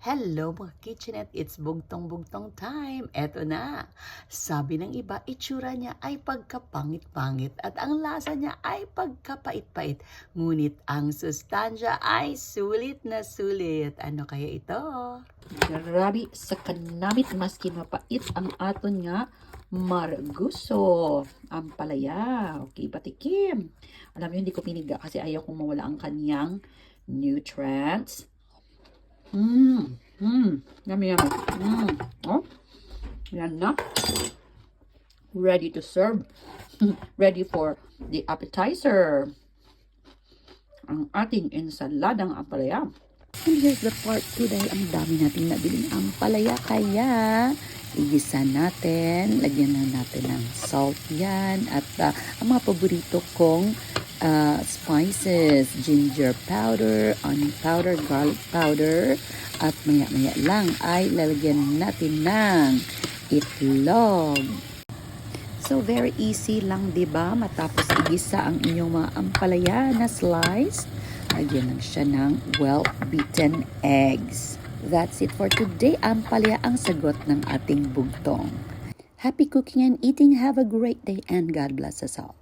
Hello mga kitchenette, it's bugtong-bugtong time. Eto na. Sabi ng iba, itsura niya ay pagkapangit-pangit at ang lasa niya ay pagkapait-pait. Ngunit ang sustansya ay sulit na sulit. Ano kaya ito? Grabe sa kanamit maski mapait ang aton nga marguso. Ang palaya. Okay, patikim. Alam niyo, hindi ko piniga kasi ayaw kong mawala ang kanyang nutrients. Mmm. Mmm. Yummy, yummy. Mmm. Oh. Yan na. Ready to serve. Ready for the appetizer. Ang ating ensaladang ampalaya. And here's the part 2 dahil ang dami nating nabiling ampalaya. Kaya, igisa natin. Lagyan na natin ng salt yan. At ah, ang mga paborito kong ah, spices. Ginger powder, onion powder, garlic powder. At maya-maya lang ay lalagyan natin ng itlog. So, very easy lang, di ba? Matapos igisa ang inyong mga ampalaya na slice, lagyan lang siya ng well-beaten eggs. That's it for today. Ampalaya ang sagot ng ating bugtong. Happy cooking and eating. Have a great day and God bless us all.